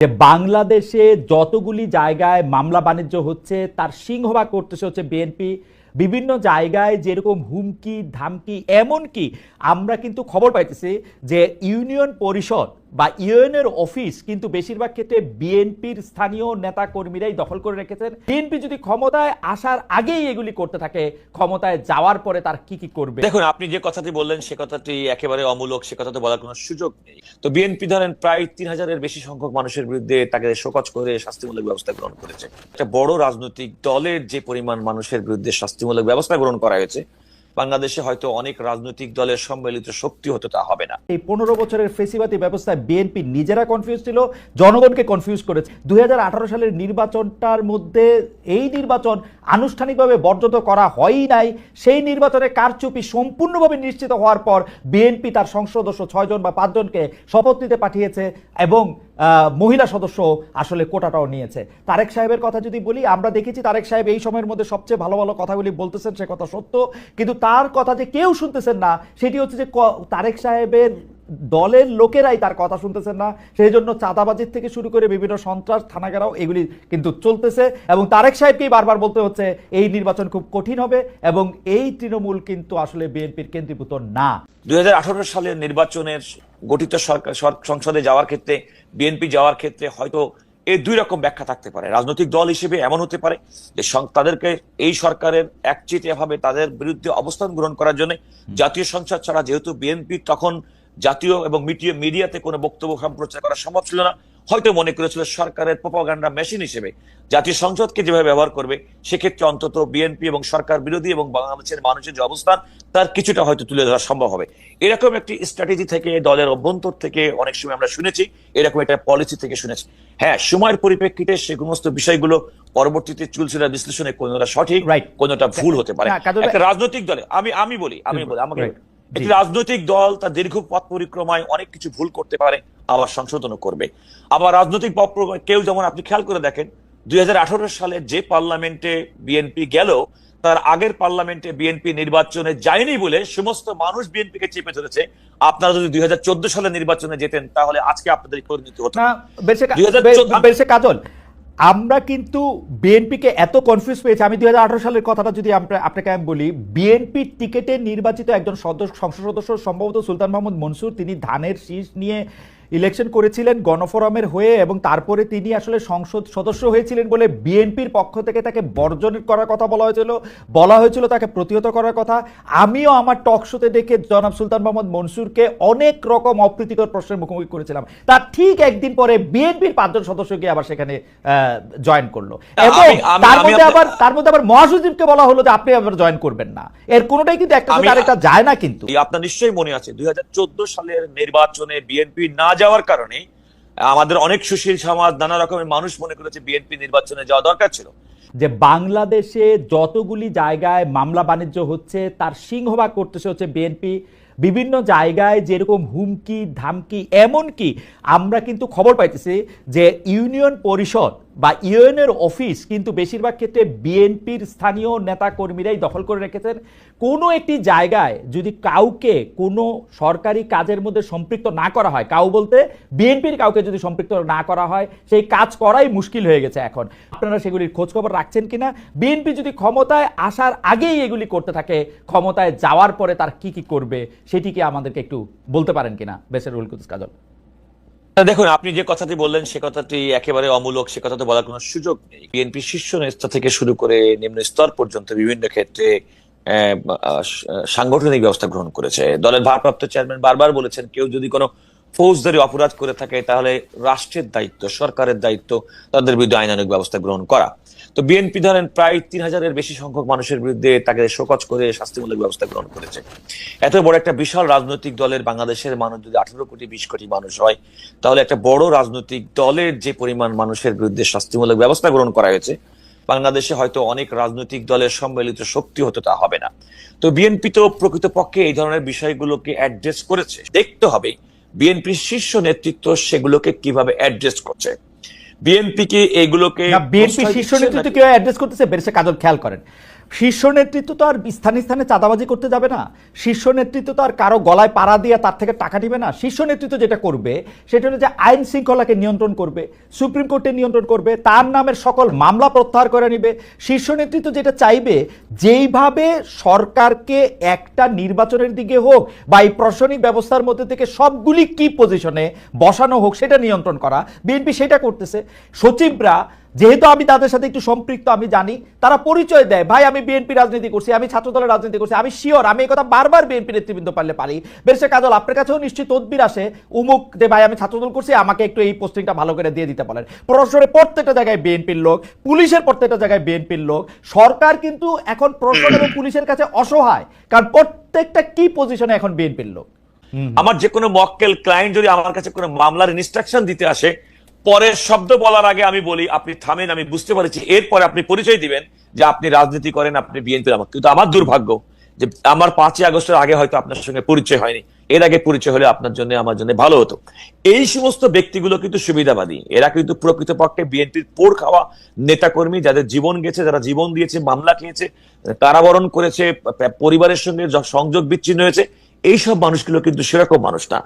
যে বাংলাদেশে যতগুলি জায়গায় মামলা বাণিজ্য হচ্ছে, তার সিংহভাগ করতেছে হচ্ছে বিএনপি। বিভিন্ন জায়গায় যেরকম হুমকি, ধামকি, এমনকি আমরা কিন্তু খবর পাইতেছি যে ইউনিয়ন পরিষদ বা ইউএনের অফিস, কিন্তু বেশিরভাগ ক্ষেত্রে বিএনপির স্থানীয় নেতা কর্মীরাই দখল করে রেখেছেন। বিএনপি যদি ক্ষমতায় আসার আগেই এগুলি করতে থাকে, ক্ষমতায় যাওয়ার পরে তার কি কি করবে? দেখুন, আপনি যে কথাটি বললেন, সে কথাটি একেবারে অমূলক, সে কথাতে বলার কোনো সুযোগ নেই। তো বিএনপি ধরেন প্রায় তিন হাজারের বেশি সংখ্যক মানুষের বিরুদ্ধে তাকে শোকজ করে শাস্তিমূলক ব্যবস্থা গ্রহণ করেছে। একটা বড় রাজনৈতিক দলের যে পরিমাণ মানুষের বিরুদ্ধে শাস্তিমূলক ব্যবস্থা গ্রহণ করা হয়েছে বাংলাদেশে হয়তো অনেক রাজনৈতিক দলের সম্মিলিত শক্তি হতে, তা হবে না। এই পনেরো বছরের ফেসিবাদী ব্যবস্থায় বিএনপি নিজেরা কনফিউজ ছিল, জনগণকে কনফিউজ করেছে। দুই হাজার আঠারো সালের নির্বাচনটার মধ্যে এই নির্বাচন আনুষ্ঠানিকভাবে বর্জত করা হয়ই নাই। সেই নির্বাচনে কারচুপি সম্পূর্ণভাবে নিশ্চিত হওয়ার পর বিএনপি তার সংসদ সদস্য ছয়জন বা পাঁচজনকে শপথ নিতে পাঠিয়েছে এবং মহিলা সদস্য আসলে কোটাটাও নিয়েছে। তারেক সাহেবের কথা যদি বলি, আমরা দেখেছি তারেক সাহেব এই সময়ের মধ্যে সবচেয়ে ভালো ভালো কথাগুলি বলতেছেন, সে কথা সত্য। কিন্তু তার কথা যে কেউ শুনতেছেন না, সেটি হচ্ছে যে তারেক সাহেবের দলের লোকেরাই তার কথা শুনতেছেন না। সেই জন্য চাঁদাবাজির থেকে শুরু করে বিভিন্ন সন্ত্রাস থানাগেরাও এগুলি কিন্তু চলতেছে এবং তারেক সাহেবকেই বারবার বলতে হচ্ছে এই নির্বাচন খুব কঠিন হবে এবং এই তৃণমূল কিন্তু আসলে বিএনপির কেন্দ্রীভূত না। দুই সালের নির্বাচনের গঠিত সরকার সংসদে যাওয়ার ক্ষেত্রে বিএনপি যাওয়ার ক্ষেত্রে হয়তো এই দুই রকম ব্যাখ্যা থাকতে পারে। রাজনৈতিক দল হিসেবে এমন হতে পারে যে তাদেরকে এই সরকারের একচেটিয়া ভাবে তাদের বিরুদ্ধে অবস্থান গ্রহণ করার জন্য জাতীয় সংসদ ছাড়া যেহেতু বিএনপি তখন জাতীয় এবং মিডিয়া মিডিয়াতে কোনো বক্তব্য সম্প্রচার করা সম্ভব ছিল না। হয়তো মনে করেছিল সরকারের প্রপাগান্ডা মেশিন হিসেবে। জাতীয় সংসদকে যেভাবে ব্যবহার করবে সেক্ষেত্রে অন্তত বিএনপি এবং সরকার বিরোধী এবং বাংলাদেশের মানুষের যে অবস্থান তার কিছুটা হয়তো তুলে ধরা সম্ভব হবে। এরকম একটি স্ট্র্যাটেজি থেকে দলের অভ্যন্তর থেকে অনেক সময় আমরা শুনেছি এরকম একটা পলিসি থেকে শুনেছি। হ্যাঁ সময়ের পরিপ্রেক্ষিতে সে সমস্ত বিষয়গুলো পরবর্তীতে চুলচুলা বিশ্লেষণে কোনোটা সঠিক. কোনোটা ভুল হতে পারে। একটা রাজনৈতিক দলে আমি আমি বলি আমি বলি আমাকে. একটি রাজনৈতিক দল তার দীর্ঘ পথ পরিক্রমায় অনেক কিছু ভুল করতে পারে আবার সংশোধনও করবে। আবার রাজনৈতিক পথ কেউ যেমন আপনি খেয়াল করে দেখেন দুই সালে যে পার্লামেন্টে বিএনপি গেল তার আগের পার্লামেন্টে বিএনপি নির্বাচনে যায়নি বলে সমস্ত মানুষ বিএনপিকে চেপে ধরেছে। আপনারা যদি দুই হাজার চোদ্দ সালে নির্বাচনে যেতেন তাহলে আজকে আপনাদের পরিণতি হতো। না বেশে 2014 বেশে কাজল আমরা কিন্তু বিএনপিকে এত কনফিউজ পেয়েছি। আমি দুই হাজার আঠারো সালের কথাটা যদি আপনাকে আমি বলি বিএনপির টিকেটে নির্বাচিত একজন সদস্য, সংসদ সদস্য, সম্ভবত সুলতান মোহাম্মদ মনসুর, তিনি ধানের শীষ নিয়ে ইলেকশন করেছিলেন গণফোরামের হয়ে এবং তারপরে তিনি আসলে সংসদ সদস্য হয়েছিলেন বলে বিএনপির পক্ষ থেকে তাকে বর্জন করার কথা বলা হয়েছিল বলা হয়েছিল তাকে প্রতিহত করার কথা। আমিও আমার টক শোতে দেখে জনাব সুলতান মোহাম্মদ মনসুরকে অনেক রকম অপ্রীতিকর প্রশ্নের মুখোমুখি করেছিলাম। তার ঠিক একদিন পরে বিএনপির পাঁচজন সদস্য গিয়ে আবার সেখানে জয়েন করল। এবং তার মধ্যে আবার তার মধ্যে আবার মহাসচিবকে বলা হলো যে আপনি আবার জয়েন করবেন না। এর কোনোটাই কিন্তু একটা আরেকটা যায় না কিন্তু। আপনার নিশ্চয়ই মনে আছে দুই হাজার চোদ্দ সালের নির্বাচনে বিএনপি না যাওয়ার কারণে আমাদের অনেক সুশীল সমাজ, নানা রকমের মানুষ মনে করেছে বিএনপি নির্বাচনে যাওয়া দরকার ছিল। যে বাংলাদেশে যতগুলি জায়গায় মামলা বাণিজ্য হচ্ছে, তার সিংহভাগ করতেছে হচ্ছে বিএনপি। বিভিন্ন জায়গায় যেরকম হুমকি, ধামকি, এমনকি আমরা কিন্তু খবর পাইতেছি যে ইউনিয়ন পরিষদ বা ইউএনের অফিস কিন্তু বেশিরভাগ ক্ষেত্রে বিএনপির স্থানীয় নেতা কর্মীরাই দখল করে রেখেছেন। কোনো একটি জায়গায় যদি কাউকে কোনো সরকারি কাজের মধ্যে সম্পৃক্ত না করা হয়, কাউ বলতে বিএনপির কাউকে যদি সম্পৃক্ত না করা হয়, সেই কাজ করাই মুশকিল হয়ে গেছে এখন। আপনারা সেগুলির খোঁজ খবর রাখছেন কিনা? বিএনপি যদি ক্ষমতায় আসার আগেই এগুলি করতে থাকে, ক্ষমতায় যাওয়ার পরে তার কি কি করবে, সেটি কি আমাদেরকে একটু বলতে পারেন কিনা? বেসের রুল কুতুস কাজল। দেখুন, আপনি যে কথাটি বললেন, সে কথাটি একেবারে অমূলক, সে কথাতে বলার কোনো সুযোগ নেই। বিএনপি শীর্ষ নেতা থেকে শুরু করে নিম্ন স্তর পর্যন্ত বিভিন্ন ক্ষেত্রে সাংগঠনিক ব্যবস্থা গ্রহণ করেছে। দলের ভারপ্রাপ্ত চেয়ারম্যান বারবার বলেছেন, কেউ যদি কোনো ফৌজদারি অপরাধ করে থাকে, তাহলে রাষ্ট্রের দায়িত্ব, সরকারের দায়িত্ব, তাদের বিরুদ্ধে আইনানুগ ব্যবস্থা গ্রহণ করা। তো বিএনপি ধরেন প্রায় তিন হাজারের বেশি সংখ্যক মানুষের বিরুদ্ধে তাকে শোকজ করে শাস্তিমূলক ব্যবস্থা গ্রহণ করেছে। এত বড় একটা বিশাল রাজনৈতিক দলের বাংলাদেশের মানুষ যদি আঠারো কোটি, বিশ কোটি মানুষ হয়, তাহলে একটা বড় রাজনৈতিক দলের যে পরিমাণ মানুষের বিরুদ্ধে শাস্তিমূলক ব্যবস্থা গ্রহণ করা হয়েছে, বাংলাদেশে হয়তো অনেক রাজনৈতিক দলের সম্মিলিত শক্তি হতে তা হবে না। তো বিএনপি তো প্রকৃতপক্ষে এই ধরনের বিষয়গুলোকে অ্যাড্রেস করেছে। দেখতে হবে বিএনপির শীর্ষ নেতৃত্ব সেগুলোকে কীভাবে অ্যাড্রেস করছে? বিএনপি কি এগুলোকে বিএনপি শীর্ষ নেতৃত্ব কীভাবে অ্যাড্রেস করতেছে বেশ কাজল খেয়াল করেন। শীর্ষ নেতৃত্ব তো আর স্থানে স্থানে চাঁদাবাজি করতে যাবে না। শীর্ষ নেতৃত্ব তো আর কারও গলায় পাড়া দিয়ে তার থেকে টাকা দিবে না। শীর্ষ নেতৃত্ব যেটা করবে, সেটা হলো যে আইন শৃঙ্খলাকে নিয়ন্ত্রণ করবে, সুপ্রিম কোর্টে নিয়ন্ত্রণ করবে, তার নামের সকল মামলা প্রত্যাহার করে নেবে। শীর্ষ নেতৃত্ব যেটা চাইবে, যেইভাবে সরকারকে একটা নির্বাচনের দিকে হোক বা এই প্রশাসনিক ব্যবস্থার মধ্যে থেকে সবগুলি কি পজিশনে বসানো হোক, সেটা নিয়ন্ত্রণ করা। বিএনপি সেটা করতেছে। সচিবরা যেহেতু আমি তাদের সাথে একটু সম্পৃক্ত, আমি জানি, তারা পরিচয় দেয়। ভাই, আমি বিএনপি রাজনীতি করছি, আমি ছাত্রদলের রাজনীতি করছি, আমি শিওর আমি কথা বারবার বিএনপি নেতৃবৃন্দ পারলে পারি। বেরসে কাজল, আপনার কাছেও নিশ্চয়ই তদবির আসে। উমুক যে, ভাই, আমি ছাত্রদল করছি, আমাকে একটু এই পোস্টিংটা ভালো করে দিয়ে দিতে বলেন। প্রশাসনের প্রত্যেকটা জায়গায় বিএনপির লোক, পুলিশের প্রত্যেকটা জায়গায় বিএনপির লোক। সরকার কিন্তু এখন প্রশাসন এবং পুলিশের কাছে অসহায়, কারণ প্রত্যেকটা কি পজিশনে এখন বিএনপির লোক। আমার যে কোনো মক্কেল ক্লায়েন্ট যদি আমার কাছে কোনো মামলার ইনস্ট্রাকশন দিতে আসে পরের শব্দ বলার আগে আমি বলি, আপনি থামেন, আমি বুঝতে পারছি। এরপরে আপনি পরিচয় দিবেন যে আপনি রাজনীতি করেন, আপনি বিএনপি আমার কিন্তু আমার দুর্ভাগ্য যে আমার পাঁচই আগস্টের আগে হয়তো আপনার সঙ্গে পরিচয় হয়নি। এর আগে পরিচয় হলে আপনার জন্য, আমার জন্য ভালো হতো। এই সমস্ত ব্যক্তিগুলো কিন্তু সুবিধাবাদী। এরা কিন্তু প্রকৃতপক্ষে বিএনপির পোড় খাওয়া নেতাকর্মী, যাদের জীবন গেছে, যারা জীবন দিয়েছে, মামলা খেয়েছে, কারাবরণ করেছে, পরিবারের সঙ্গে সংযোগ বিচ্ছিন্ন হয়েছে। এইসব মানুষগুলো কিন্তু সেরকম মানুষ না।